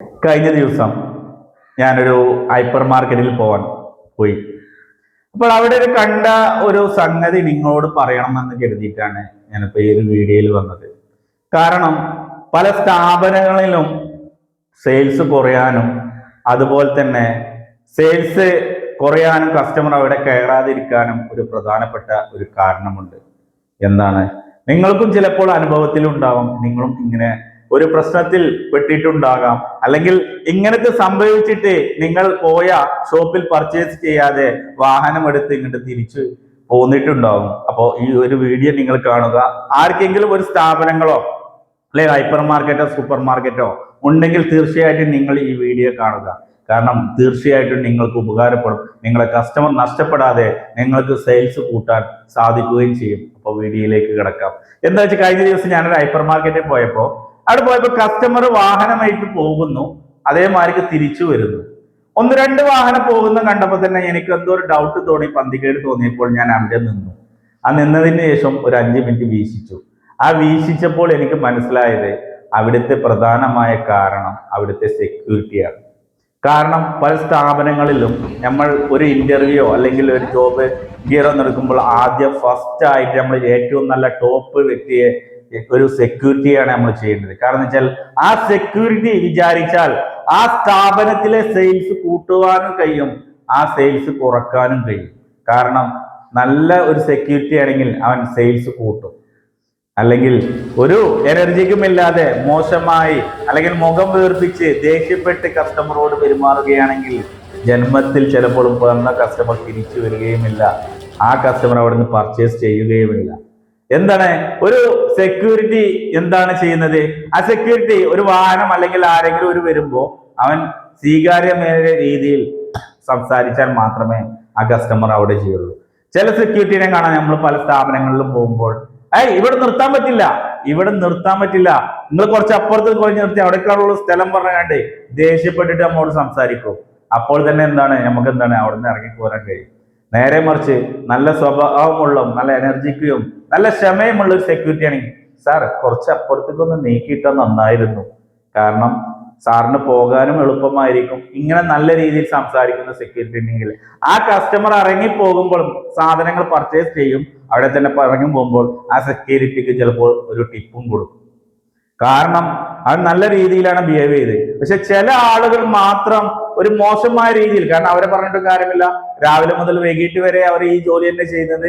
കഴിഞ്ഞ ദിവസം ഞാനൊരു ഹൈപ്പർ മാർക്കറ്റിൽ പോവാൻ പോയി. അപ്പോൾ അവിടെ ഒരു കണ്ട ഒരു സംഗതി നിങ്ങളോട് പറയണമെന്ന് കരുതിയിട്ടാണ് ഞാനിപ്പോൾ ഈ ഒരു വീഡിയോയിൽ വന്നത്. കാരണം പല സ്ഥാപനങ്ങളിലും സെയിൽസ് കുറയാനും അതുപോലെ തന്നെ സെയിൽസ് കുറയാനും കസ്റ്റമർ അവിടെ കയറാതിരിക്കാനും ഒരു പ്രധാനപ്പെട്ട ഒരു കാരണമുണ്ട്. എന്താണ്? നിങ്ങൾക്കും ചിലപ്പോൾ അനുഭവത്തിലുണ്ടാവും. നിങ്ങളും ഇങ്ങനെ ഒരു പ്രശ്നത്തിൽ പെട്ടിട്ടുണ്ടാകാം. അല്ലെങ്കിൽ ഇങ്ങനത്തെ സംഭവിച്ചിട്ട് നിങ്ങൾ പോയ ഷോപ്പിൽ പർച്ചേസ് ചെയ്യാതെ വാഹനം എടുത്ത് ഇങ്ങോട്ട് തിരിച്ചു പോന്നിട്ടുണ്ടാകും അപ്പോൾ ഈ ഒരു വീഡിയോ നിങ്ങൾ കാണുക. ആർക്കെങ്കിലും ഒരു സ്ഥാപനങ്ങളോ അല്ലെ ഹൈപ്പർ മാർക്കറ്റോ സൂപ്പർ മാർക്കറ്റോ ഉണ്ടെങ്കിൽ തീർച്ചയായിട്ടും നിങ്ങൾ ഈ വീഡിയോ കാണുക. കാരണം തീർച്ചയായിട്ടും നിങ്ങൾക്ക് ഉപകാരപ്പെടും. നിങ്ങളെ കസ്റ്റമർ നഷ്ടപ്പെടാതെ നിങ്ങൾക്ക് സെയിൽസ് കൂട്ടാൻ സാധിക്കുകയും ചെയ്യും. അപ്പോൾ വീഡിയോയിലേക്ക് കിടക്കാം. എന്താ വെച്ചാൽ കഴിഞ്ഞ ദിവസം ഞാനൊരു ഹൈപ്പർ മാർക്കറ്റിൽ പോയപ്പോൾ അവിടെ പോയപ്പോൾ കസ്റ്റമർ വാഹനമായിട്ട് പോകുന്നു. അതേമാതിരി തിരിച്ചു വരുന്നു. ഒന്ന് രണ്ട് വാഹനം പോകുന്ന കണ്ടപ്പോൾ തന്നെ എനിക്ക് എന്തോ ഒരു ഡൗട്ട് തോന്നി പന്തികേട് തോന്നിയപ്പോൾ ഞാൻ അവിടെ നിന്നു. ആ നിന്നതിന് ശേഷം ഒരു അഞ്ച് മിനിറ്റ് വീശിച്ചു. ആ വീശിച്ചപ്പോൾ എനിക്ക് മനസ്സിലായത് അവിടുത്തെ പ്രധാനമായ കാരണം അവിടുത്തെ സെക്യൂരിറ്റിയാണ് കാരണം പല സ്ഥാപനങ്ങളിലും നമ്മൾ ഒരു ഇന്റർവ്യൂ അല്ലെങ്കിൽ ഒരു ജോബ് ഗിയർ നടക്കുമ്പോൾ ആദ്യം ഫസ്റ്റ് ആയിട്ട് നമ്മൾ ഏറ്റവും നല്ല ടോപ്പ് വ്യക്തിയെ ഒരു സെക്യൂരിറ്റിയാണ് നമ്മൾ ചെയ്യേണ്ടത്. കാരണം വെച്ചാൽ ആ സെക്യൂരിറ്റി വിചാരിച്ചാൽ ആ സ്ഥാപനത്തിലെ സെയിൽസ് കൂട്ടുവാനും കഴിയും ആ സെയിൽസ് കുറക്കാനും കഴിയും. കാരണം നല്ല ഒരു സെക്യൂരിറ്റി ആണെങ്കിൽ അവൻ സെയിൽസ് കൂട്ടും. അല്ലെങ്കിൽ ഒരു എനർജിക്കും ഇല്ലാതെ മോശമായി അല്ലെങ്കിൽ മുഖം വീർപ്പിച്ച് ദേഷ്യപ്പെട്ട് കസ്റ്റമറോട് പെരുമാറുകയാണെങ്കിൽ ജന്മത്തിൽ ചിലപ്പോൾ വന്ന കസ്റ്റമർ തിരിച്ചു വരികയുമില്ല. ആ കസ്റ്റമർ അവിടെ നിന്ന് പർച്ചേസ് ചെയ്യുകയുമില്ല. എന്താണ്? ഒരു സെക്യൂരിറ്റി എന്താണ് ചെയ്യുന്നത്? ആ സെക്യൂരിറ്റി ഒരു വാഹനം അല്ലെങ്കിൽ ആരെങ്കിലും ഒരു വരുമ്പോ അവൻ സ്വീകാര്യമായ രീതിയിൽ സംസാരിച്ചാൽ മാത്രമേ ആ കസ്റ്റമർ അവിടെ ചെയ്യുള്ളൂ. ചില സെക്യൂരിറ്റിനെ കാണാൻ നമ്മൾ പല സ്ഥാപനങ്ങളിലും പോകുമ്പോൾ ഏയ് ഇവിടെ നിർത്താൻ പറ്റില്ല. ഇവിടെ നിർത്താൻ പറ്റില്ല. നിങ്ങൾ കുറച്ച് അപ്പുറത്ത് കുറഞ്ഞ് നിർത്തി. അവിടേക്കുള്ള സ്ഥലം പറഞ്ഞാണ്ട് ദേഷ്യപ്പെട്ടിട്ട് നമ്മോട് സംസാരിക്കും. അപ്പോൾ തന്നെ എന്താണ്? നമുക്ക് എന്താണ്? അവിടെ നിന്ന് ഇറങ്ങി പോരാൻ കഴിയും. നേരെ മറിച്ച് നല്ല സ്വഭാവമുള്ള നല്ല എനർജിക്കും നല്ല ക്ഷമയുമുള്ള ഒരു സെക്യൂരിറ്റി ആണെങ്കിൽ സാർ കുറച്ച് അപ്പുറത്തേക്കൊന്ന് നീക്കിയിട്ടാൽ നന്നായിരുന്നു. കാരണം സാറിന് പോകാനും എളുപ്പമായിരിക്കും. ഇങ്ങനെ നല്ല രീതിയിൽ സംസാരിക്കുന്ന സെക്യൂരിറ്റി ഉണ്ടെങ്കിൽ ആ കസ്റ്റമർ ഇറങ്ങി പോകുമ്പോഴും സാധനങ്ങൾ പർച്ചേസ് ചെയ്യും. അവിടെ തന്നെ ഇറങ്ങി പോകുമ്പോൾ ആ സെക്യൂരിറ്റിക്ക് ചിലപ്പോൾ ഒരു ടിപ്പും കൊടുക്കും. കാരണം അത് നല്ല രീതിയിലാണ് ബിഹേവ് ചെയ്തത് പക്ഷെ ചില ആളുകൾ മാത്രം ഒരു മോശമായ രീതിയിൽ കാരണം അവരെ പറഞ്ഞിട്ടും കാര്യമില്ല. രാവിലെ മുതൽ വൈകിട്ട് വരെ അവർ ഈ ജോലി തന്നെ ചെയ്യുന്നത്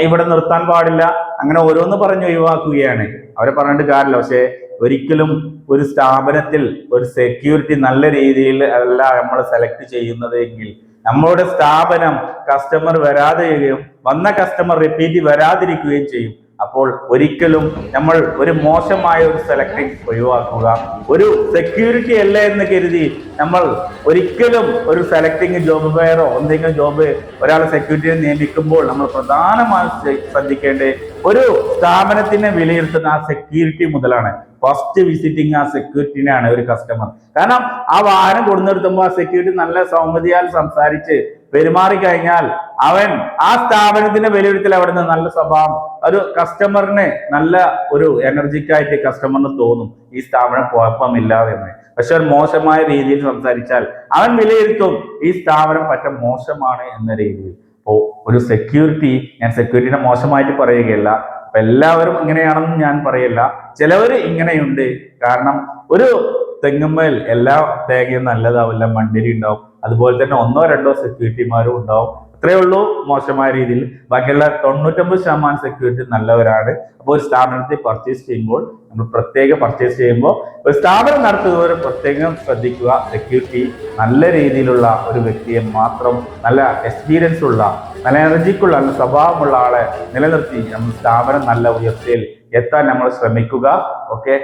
ഇവിടെ നിർത്താൻ പാടില്ല. അങ്ങനെ ഓരോന്ന് പറഞ്ഞ് ഒഴിവാക്കുകയാണ്. അവരെ പറഞ്ഞിട്ട് കാര്യമില്ല. പക്ഷെ ഒരിക്കലും ഒരു സ്ഥാപനത്തിൽ ഒരു സെക്യൂരിറ്റി നല്ല രീതിയിൽ അല്ല നമ്മൾ സെലക്ട് ചെയ്യുന്നത് എങ്കിൽ നമ്മളുടെ സ്ഥാപനം കസ്റ്റമർ വരാതെയും വന്ന കസ്റ്റമർ റിപ്പീറ്റ് വരാതിരിക്കുകയും ചെയ്യും. അപ്പോൾ ഒരിക്കലും നമ്മൾ ഒരു മോശമായ ഒരു സെലക്ടിങ് ഒഴിവാക്കുക. ഒരു സെക്യൂരിറ്റി അല്ല എന്ന് കരുതി നമ്മൾ ഒരിക്കലും ഒരു സെലക്ടിങ് ജോബ് ഫെയറോ എന്തെങ്കിലും ജോബ് ഒരാളെ സെക്യൂരിറ്റിയെ നിയമിക്കുമ്പോൾ നമ്മൾ പ്രധാനമായും ശ്ര- ശ്രദ്ധിക്കേണ്ടത് ഒരു സ്ഥാപനത്തിനെ വിലയിരുത്തുന്ന ആ സെക്യൂരിറ്റി മുതലാണ്. ഫസ്റ്റ് വിസിറ്റിംഗ് ആ സെക്യൂരിറ്റിനാണ് ഒരു കസ്റ്റമർ കാരണം ആ വാഹനം കൊടുന്നെടുത്തുമ്പോൾ ആ സെക്യൂരിറ്റി നല്ല സൗമ്യതയാൽ സംസാരിച്ച് പെരുമാറി കഴിഞ്ഞാൽ അവൻ ആ സ്ഥാപനത്തിന്റെ വിലയിരുത്തൽ അവിടെ നിന്ന് നല്ല സ്വഭാവം ഒരു കസ്റ്റമറിന് നല്ല ഒരു എനർജിക്കായിട്ട് കസ്റ്റമറിന് തോന്നും ഈ സ്ഥാപനം കുഴപ്പമില്ല എന്ന് പക്ഷെ ഒരു മോശമായ രീതിയിൽ സംസാരിച്ചാൽ അവൻ വിലയിരുത്തും ഈ സ്ഥാപനം പറ്റ മോശമാണ് എന്ന രീതിയിൽ. അപ്പോ ഒരു സെക്യൂരിറ്റി ഞാൻ സെക്യൂരിറ്റിനെ മോശമായിട്ട് പറയുകയല്ല അപ്പൊ എല്ലാവരും ഇങ്ങനെയാണെന്ന് ഞാൻ പറയില്ല ചിലവര് ഇങ്ങനെയുണ്ട്. കാരണം ഒരു തെങ്ങുമ്പേൽ എല്ലാ തേങ്ങയും നല്ലതാവില്ല മണ്ടിരി ഉണ്ടാവും അതുപോലെ തന്നെ ഒന്നോ രണ്ടോ സെക്യൂരിറ്റിമാരും ഉണ്ടാവും. അത്രയേ ഉള്ളൂ മോശമായ രീതിയിൽ. ബാക്കിയുള്ള തൊണ്ണൂറ്റൊമ്പത് ശതമാനം സെക്യൂരിറ്റി നല്ലവരാണ്. അപ്പോൾ ഒരു സ്ഥാപനത്തിൽ പർച്ചേസ് ചെയ്യുമ്പോൾ നമ്മൾ പ്രത്യേകം പർച്ചേസ് ചെയ്യുമ്പോൾ ഒരു സ്ഥാപനം നടത്തുന്നവർ പ്രത്യേകം ശ്രദ്ധിക്കുക. സെക്യൂരിറ്റി നല്ല രീതിയിലുള്ള ഒരു വ്യക്തിയെ മാത്രം നല്ല എക്സ്പീരിയൻസ് ഉള്ള നല്ല എനർജിക്കുള്ള നല്ല സ്വഭാവമുള്ള ആളെ നിലനിർത്തി നമ്മൾ സ്ഥാപനം നല്ല ഉയർച്ചയിൽ എത്താൻ നമ്മൾ ശ്രമിക്കുക. ഓക്കെ